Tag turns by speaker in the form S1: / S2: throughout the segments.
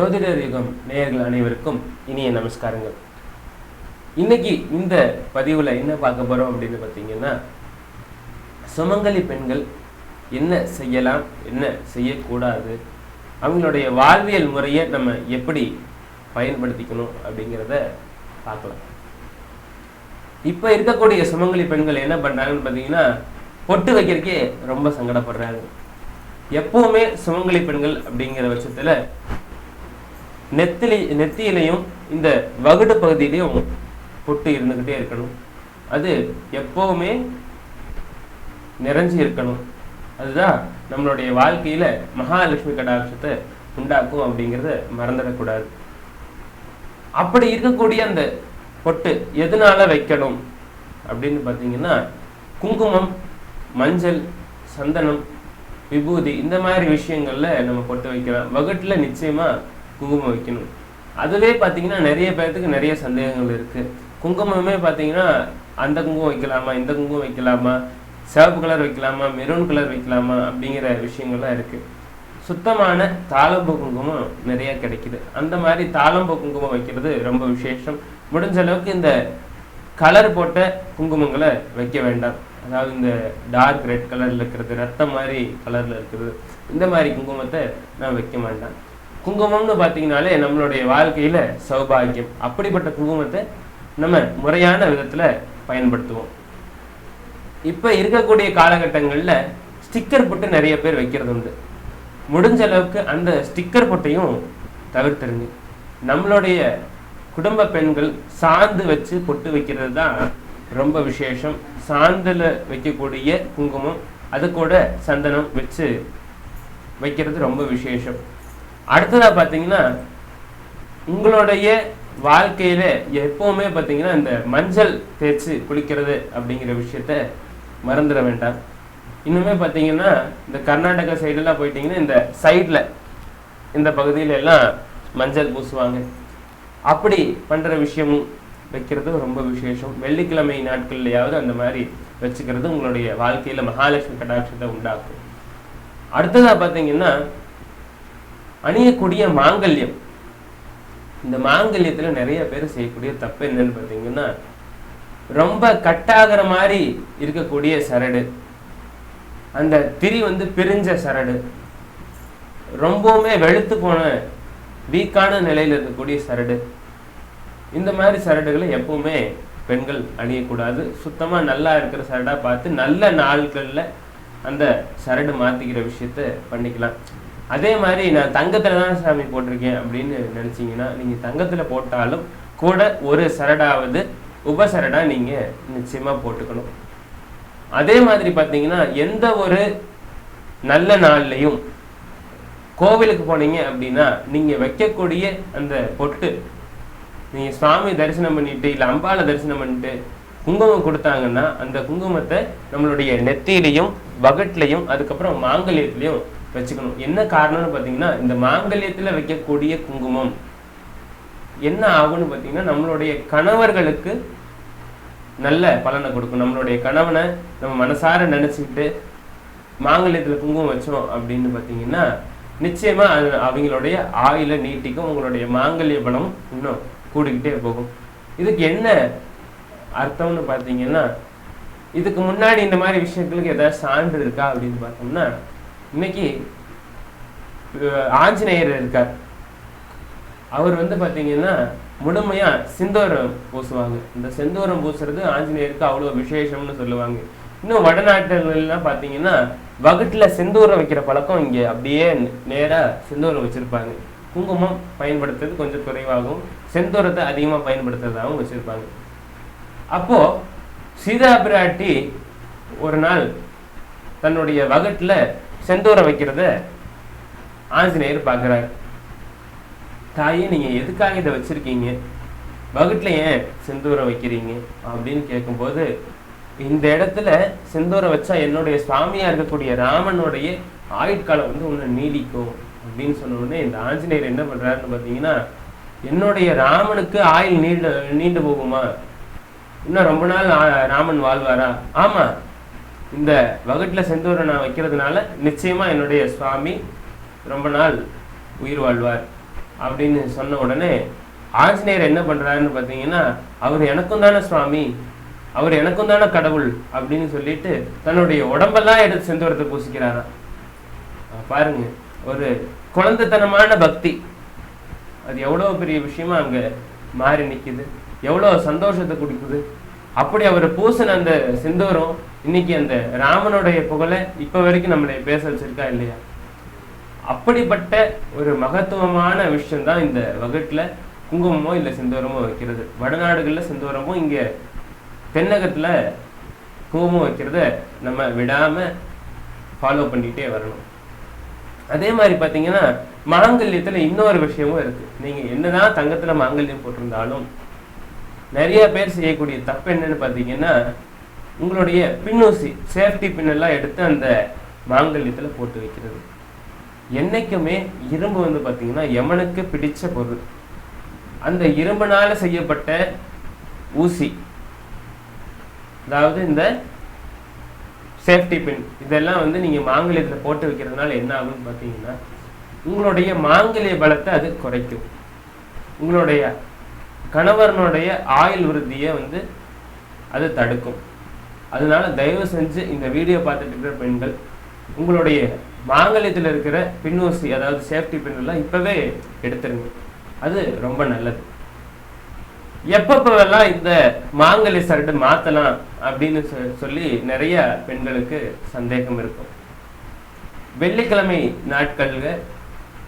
S1: ஜோதிடர் யுகம் நேயர்கள் அனைவருக்கும் இனிய நமஸ்காரங்கள். இன்னைக்கு இந்த பதிவில் என்ன பார்க்க போகிறோம் அப்படின்னு பார்த்தீங்கன்னா சுமங்கலி பெண்கள் என்ன செய்யலாம் என்ன செய்யக்கூடாது அவங்களுடைய வாழ்வியல் முறையை நம்ம எப்படி பயன்படுத்திக்கணும் அப்படிங்கிறத பார்க்கலாம். இப்போ இருக்கக்கூடிய சுமங்கலி பெண்கள் என்ன பண்ணுறாங்கன்னு பார்த்தீங்கன்னா பொட்டு வைக்கிறதுக்கே ரொம்ப சங்கடப்படுறாங்க. எப்பவுமே சுமங்கலி பெண்கள் அப்படிங்கிற பட்சத்தில் நெத்திலி நெத்தியிலையும் இந்த வகுடு பகுதியிலையும் பொட்டு இருந்துக்கிட்டே இருக்கணும். அது எப்பவுமே நிறைஞ்சு இருக்கணும். அதுதான் நம்மளுடைய வாழ்க்கையில மகாலட்சுமி கடாட்சத்தை உண்டாக்கும் அப்படிங்கிறத மறந்துடக்கூடாது. அப்படி இருக்கக்கூடிய அந்த பொட்டு எதனால வைக்கணும் அப்படின்னு பார்த்தீங்கன்னா குங்குமம் மஞ்சள் சந்தனம் விபூதி இந்த மாதிரி விஷயங்கள்ல நம்ம பொட்டு வைக்கலாம். வகுட்டுல நிச்சயமா குங்குமம் வைக்கணும். அதுவே பார்த்தீங்கன்னா நிறைய பேர்த்துக்கு நிறைய சந்தேகங்கள் இருக்குது குங்குமமே பார்த்தீங்கன்னா அந்த குங்குமம் வைக்கலாமா இந்த குங்குமம் வைக்கலாமா சிவப்பு கலர் வைக்கலாமா மெரூன் கலர் வைக்கலாமா அப்படிங்கிற விஷயங்கள்லாம் இருக்குது சுத்தமான தாளம்பு குங்குமம் நிறைய கிடைக்குது. அந்த மாதிரி தாளம்பு குங்குமம் வைக்கிறது ரொம்ப விசேஷம். முடிஞ்ச அளவுக்கு இந்த கலர் போட்ட குங்குமங்களை வைக்க வேண்டாம். அதாவது இந்த டார்க் ரெட் கலரில் இருக்கிறது ரத்தம் மாதிரி கலரில் இருக்கிறது இந்த மாதிரி குங்குமத்தை நான் வைக்க வேண்டாம் குங்குமம்னு பார்த்தீங்கனாலே நம்மளுடைய வாழ்க்கையில சௌபாகியம். அப்படிப்பட்ட குங்குமத்தை நம்ம முறையான விதத்துல பயன்படுத்துவோம். இப்போ இருக்கக்கூடிய காலகட்டங்களில் ஸ்டிக்கர் போட்டு நிறைய பேர் வைக்கிறது உண்டு. முடிஞ்ச அளவுக்கு அந்த ஸ்டிக்கர் பொட்டையும் தவிர்த்துருங்க. நம்மளுடைய குடும்ப பெண்கள் சாந்து வச்சு பொட்டு வைக்கிறது தான் ரொம்ப விசேஷம். சாந்தில் வைக்கக்கூடிய குங்குமம் அது கூட சந்தனம் வச்சு வைக்கிறது ரொம்ப விசேஷம். அடுத்ததாக பார்த்தீங்கன்னா உங்களுடைய வாழ்க்கையில எப்பவுமே பார்த்தீங்கன்னா இந்த மஞ்சள் தேய்ச்சி குளிக்கிறது அப்படிங்கிற விஷயத்த மறந்துட வேண்டாம். இன்னுமே பார்த்தீங்கன்னா இந்த கர்நாடகா சைடெல்லாம் போயிட்டீங்கன்னா இந்த சைடில் இந்த பகுதியில எல்லாம் மஞ்சள் பூசுவாங்க. அப்படி பண்ணுற விஷயமும் வைக்கிறது ரொம்ப விசேஷம். வெள்ளிக்கிழமை நாட்கள்லையாவது அந்த மாதிரி வச்சுக்கிறது உங்களுடைய வாழ்க்கையில் மகாலட்சுமி கடாட்சத்தை உண்டாக்கும். அடுத்ததாக பார்த்தீங்கன்னா அணியக்கூடிய மாங்கல்யம். இந்த மாங்கல்யத்தில் நிறைய பேர் செய்யக்கூடிய தப்பு என்னன்னு பார்த்தீங்கன்னா ரொம்ப கட்டாகிற மாதிரி இருக்கக்கூடிய சரடு. அந்த திரி வந்து பிரிஞ்ச சரடு. ரொம்பவுமே வெளுத்து போன வீக்கான நிலையில் இருக்கக்கூடிய சரடு. இந்த மாதிரி சரடுகளை எப்பவுமே பெண்கள் அணியக்கூடாது. சுத்தமாக நல்லா இருக்கிற சரடாக பார்த்து நல்ல நாள்களில் அந்த சரடு மாற்றிக்கிற விஷயத்த பண்ணிக்கலாம். அதே மாதிரி நான் தங்கத்தில் தான் சாமி போட்டிருக்கேன் அப்படின்னு நினச்சிங்கன்னா நீங்கள் தங்கத்தில் போட்டாலும் கூட ஒரு சரடாவது உபசரடா நீங்கள் நிச்சயமாக போட்டுக்கணும். அதே மாதிரி பார்த்தீங்கன்னா எந்த ஒரு நல்ல நாள்லையும் கோவிலுக்கு போனீங்க அப்படின்னா நீங்கள் வைக்கக்கூடிய அந்த பொட்டு நீங்கள் சுவாமி தரிசனம் பண்ணிட்டு இல்லை அம்பாவை தரிசனம் பண்ணிட்டு குங்குமம் கொடுத்தாங்கன்னா அந்த குங்குமத்தை நம்மளுடைய நெத்திலையும் வகட்லையும் அதுக்கப்புறம் மாங்கல்யத்திலையும் வச்சுக்கணும். என்ன காரணம்னு பார்த்தீங்கன்னா இந்த மாங்கல்யத்தில் வைக்கக்கூடிய குங்குமம். என்ன ஆகும்னு பார்த்தீங்கன்னா நம்மளுடைய கணவர்களுக்கு நல்ல பலனை கொடுக்கும். நம்மளுடைய கணவனை நம்ம மனசார நினைச்சுக்கிட்டு மாங்கல்யத்தில் குங்குமம் வச்சோம் அப்படின்னு பார்த்தீங்கன்னா நிச்சயமா அது அவங்களுடைய ஆயில நீட்டிக்கும் உங்களுடைய மாங்கல்ய பலம் இன்னும் கூடிக்கிட்டே போகும். இதுக்கு என்ன அர்த்தம்னு பார்த்தீங்கன்னா இதுக்கு முன்னாடி இந்த மாதிரி விஷயங்களுக்கு ஏதாவது சான்று இருக்கா அப்படின்னு பார்த்தோம்னா இன்னைக்கு ஆஞ்சநேயர் இருக்கார். அவர் வந்து பார்த்தீங்கன்னா முழுமையா சிந்தோரம் பூசுவாங்க. இந்த செந்தூரம் பூசுறது ஆஞ்சநேயருக்கு அவ்வளோ விசேஷம்னு சொல்லுவாங்க. இன்னும் வடநாட்டுகள்லாம் பார்த்தீங்கன்னா வகுட்டில் செந்தூரம் வைக்கிற பழக்கம் இங்க அப்படியே நேரா செந்தூரம் வச்சிருப்பாங்க. குங்குமம் பயன்படுத்துறது கொஞ்சம் குறைவாகவும் செந்தூரத்தை அதிகமா பயன்படுத்துறதாகவும் வச்சிருப்பாங்க. அப்போ சீதா பிராட்டி ஒரு நாள் தன்னுடைய வகுட்டில் செந்தூரம் வைக்கிறத. ஆஞ்சநேயர் பார்க்குறாரு. தாயே நீங்கள் எதுக்காக இதை வச்சுருக்கீங்க? வகுட்டில் ஏன் செந்தூரம் வைக்கிறீங்க? அப்படின்னு கேட்கும்போது இந்த இடத்துல செந்தூரம் வச்சா என்னுடைய சுவாமியாக இருக்கக்கூடிய ராமனுடைய ஆயுட்காலம் வந்து ஒன்று நீடிக்கும். அப்படின்னு சொன்னோடனே இந்த ஆஞ்சநேயர் என்ன பண்ணுறாருன்னு பார்த்தீங்கன்னா என்னுடைய ராமனுக்கு ஆயுள் நீண்டு நீண்டு போகுமா? இன்னும் ரொம்ப நாள் ராமன் வாழ்வாரா? ஆமாம் இந்த வகுட்டில் செந்தூரம் நான் வைக்கிறதுனால நிச்சயமா என்னுடைய சுவாமி ரொம்ப நாள் உயிர் வாழ்வார் அப்படின்னு சொன்ன உடனே ஆஞ்சநேயர் என்ன பண்றாருன்னு பார்த்தீங்கன்னா அவர் எனக்கும் தானே சுவாமி அவர் எனக்கும் தானே கடவுள் அப்படின்னு சொல்லிட்டு தன்னுடைய உடம்பெல்லாம் எடுத்து செந்தூரத்தை பூசிக்கிறாராம். பாருங்க ஒரு குழந்தைத்தனமான பக்தி. அது எவ்வளோ பெரிய விஷயமா அங்க மாறி நிக்குது. எவ்வளோ சந்தோஷத்தை கொடுக்குது. அப்படி அவர் பூசின அந்த சிந்தூரம் இன்னைக்கு அந்த ராமனுடைய புகழை இப்ப வரைக்கும் நம்மளை பேச வச்சிருக்கா இல்லையா? அப்படிப்பட்ட ஒரு மகத்துவமான விஷயம்தான் இந்த வகுட்டுல குங்குமமோ இல்லை சிந்தூரமோ வைக்கிறது. வடநாடுகளில் செந்தூரமும் இங்க தென்னகத்துல குங்குமம் வைக்கிறத நம்ம விடாம ஃபாலோ பண்ணிகிட்டே வரணும். அதே மாதிரி பார்த்தீங்கன்னா மாங்கல்யத்துல இன்னொரு விஷயமும் இருக்கு. நீங்க என்னதான் தங்கத்துல மாங்கல்யம் போட்டிருந்தாலும் நிறைய பேர் செய்யக்கூடிய தப்பு என்னன்னு பார்த்தீங்கன்னா உங்களுடைய பின்னூசி சேஃப்டி பின்னெல்லாம் எடுத்து அந்த மாங்கல்யத்தில் போட்டு வைக்கிறது. என்றைக்குமே இரும்பு வந்து பார்த்தீங்கன்னா யமனுக்கு பிடித்த பொருள். அந்த இரும்புனால செய்யப்பட்ட ஊசி. அதாவது இந்த சேஃப்டி பின் இதெல்லாம் வந்து நீங்கள் மாங்கல்யத்தில் போட்டு வைக்கிறதுனால என்ன ஆகும்னு பார்த்தீங்கன்னா உங்களுடைய மாங்கல்ய பலத்தை அது குறைக்கும். உங்களுடைய கணவரனுடைய ஆயுள் விருத்தியை வந்து அது தடுக்கும். அதனால தயவு செஞ்சு இந்த வீடியோ பார்த்துட்டு இருக்கிற பெண்கள் உங்களுடைய மாங்கல்யத்தில் இருக்கிற பின்னூசி அதாவது சேஃப்டி பின்னெல்லாம் எல்லாம் இப்பவே எடுத்துருங்க. அது ரொம்ப நல்லது. எப்பப்பெல்லாம் இந்த மாங்கல்ய சரடு மாத்தலாம் அப்படின்னு சொ- சொல்லி நிறைய பெண்களுக்கு சந்தேகம் இருக்கும். வெள்ளிக்கிழமை நாட்கள்ல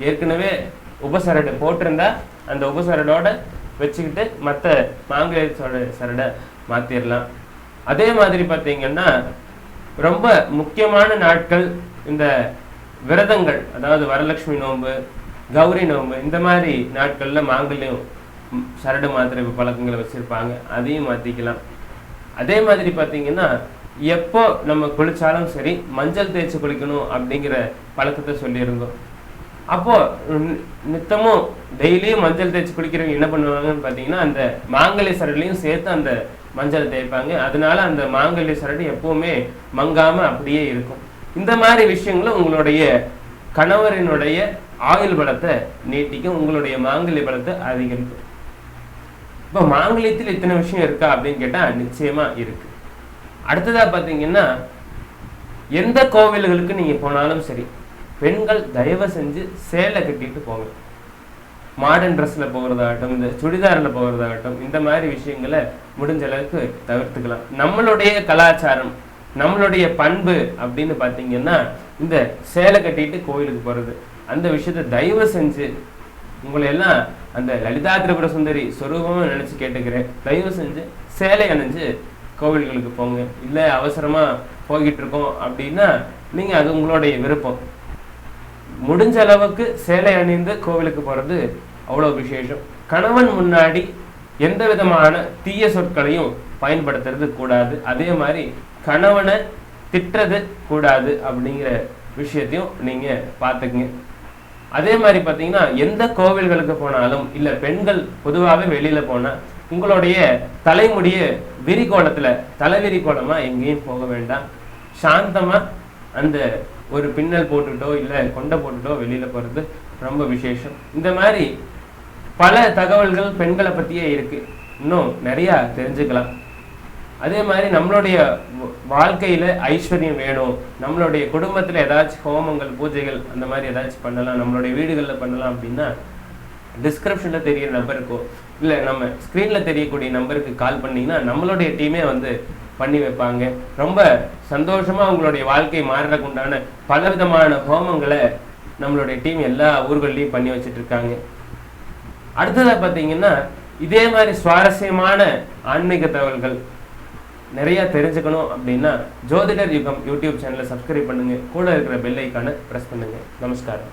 S1: ஏற்கனவே உபசரடு போட்டிருந்தா அந்த உபசரடோட வச்சுக்கிட்டு மற்ற மாங்கல்யத்தோட சரடை மாத்திரலாம். அதே மாதிரி பார்த்தீங்கன்னா ரொம்ப முக்கியமான நாட்கள் இந்த விரதங்கள் அதாவது வரலட்சுமி நோன்பு கௌரி நோன்பு இந்த மாதிரி நாட்கள்ல மாங்கல்யம் சரடு மாத்திரை பழக்கங்களை வச்சிருப்பாங்க அதையும் மாத்திக்கலாம். அதே மாதிரி பார்த்தீங்கன்னா எப்போ நம்ம குளிச்சாலும் சரி மஞ்சள் தேய்ச்சி குளிக்கணும் அப்படிங்கிற பழக்கத்தை சொல்லியிருந்தோம். அப்போ நி- நித்தமும் டெய்லியும் மஞ்சள் தேய்ச்சி குளிக்கிறவங்க என்ன பண்ணுவாங்கன்னு பார்த்தீங்கன்னா அந்த மாங்கல்ய சரடிலையும் சேர்த்து அந்த மஞ்சள் தேய்ப்பாங்க. அதனால அந்த மாங்கல்ய சரடு எப்பவுமே மங்காம அப்படியே இருக்கும். இந்த மாதிரி விஷயங்களும் உங்களுடைய கணவரினுடைய ஆயுள் பலத்தை நீட்டிக்கும் உங்களுடைய மாங்கல்ய பலத்தை அதிகரிக்கும். இப்போ மாங்கல்யத்தில் இத்தனை விஷயம் இருக்கா அப்படின்னு கேட்டால் நிச்சயமா இருக்கு. அடுத்ததாக பார்த்தீங்கன்னா எந்த கோவில்களுக்கு நீங்கள் போனாலும் சரி பெண்கள் தயவு செஞ்சு சேலை கட்டிட்டு போங்க. மாடர்ன் ட்ரெஸ்ஸில் போகிறதாகட்டும் இந்த சுடிதார்ல போகிறதாகட்டும் இந்த மாதிரி விஷயங்களை முடிஞ்ச அளவுக்கு தவிர்த்துக்கலாம். நம்மளுடைய கலாச்சாரம் நம்மளுடைய பண்பு அப்படின்னு பார்த்தீங்கன்னா இந்த சேலை கட்டிட்டு கோயிலுக்கு போறது. அந்த விஷயத்தை தயவு செஞ்சு உங்களையெல்லாம் அந்த லலிதா திரிபுர சுந்தரி சொரூபமாக நினைச்சு கேட்டுக்கிறேன். தயவு செஞ்சு சேலை அணிஞ்சு கோவில்களுக்கு போங்க. இல்லை அவசரமா போய்கிட்டு இருக்கோம் அப்படின்னா நீங்க அது உங்களுடைய விருப்பம். முடிஞ்ச அளவுக்கு சேலை அணிந்து கோவிலுக்கு போறது அவ்வளவு விசேஷம். கணவன் முன்னாடி எந்த விதமான தீய சொற்களையும் பயன்படுத்துறது கூடாது. அதே மாதிரி கணவனை திட்டுறது கூடாது அப்படிங்கிற விஷயத்தையும் நீங்க பார்த்துக்குங்க. அதே மாதிரி பார்த்தீங்கன்னா எந்த கோவில்களுக்கு போனாலும் இல்லை பெண்கள் பொதுவாகவே வெளியில போனா உங்களுடைய தலைமுடிய விரிகோலத்துல தலைவிரிகோலமா எங்கேயும் போக வேண்டாம். சாந்தமா அந்த ஒரு பின்னல் போட்டுட்டோ இல்லை கொண்டை போட்டுட்டோ வெளியில போறது ரொம்ப விசேஷம். இந்த மாதிரி பல தகவல்கள் பெண்களை பற்றியே இருக்கு. இன்னும் நிறையா தெரிஞ்சுக்கலாம். அதே மாதிரி நம்மளுடைய வாழ்க்கையில் வாழ்க்கையில ஐஸ்வர்யம் வேணும். நம்மளுடைய குடும்பத்துல ஏதாச்சும் ஹோமங்கள் பூஜைகள் அந்த மாதிரி ஏதாச்சும் பண்ணலாம். நம்மளுடைய வீடுகளில் பண்ணலாம் அப்படின்னா டிஸ்கிரிப்ஷன்ல தெரியிற நம்பருக்கோ இல்லை நம்ம ஸ்க்ரீன்ல தெரியக்கூடிய நம்பருக்கு கால் பண்ணீங்கன்னா நம்மளுடைய டீமே வந்து பண்ணி வைப்பாங்க. ரொம்ப சந்தோஷமா அவங்களுடைய வாழ்க்கை மாறுறதுக்கு உண்டான பலவிதமான ஹோமங்களை நம்மளுடைய டீம் எல்லா ஊர்கள்லயும் பண்ணி வச்சிட்டு இருக்காங்க அடுத்ததாக பார்த்தீங்கன்னா இதே மாதிரி சுவாரஸ்யமான ஆன்மீக தகவல்கள் நிறைய தெரிஞ்சுக்கணும் அப்படின்னா ஜோதிடர் யுகம் யூடியூப் சேனலை சப்ஸ்கிரைப் பண்ணுங்க. கூட இருக்கிற பெல் ஐக்கானை ப்ரெஸ் பண்ணுங்க. நமஸ்காரம்.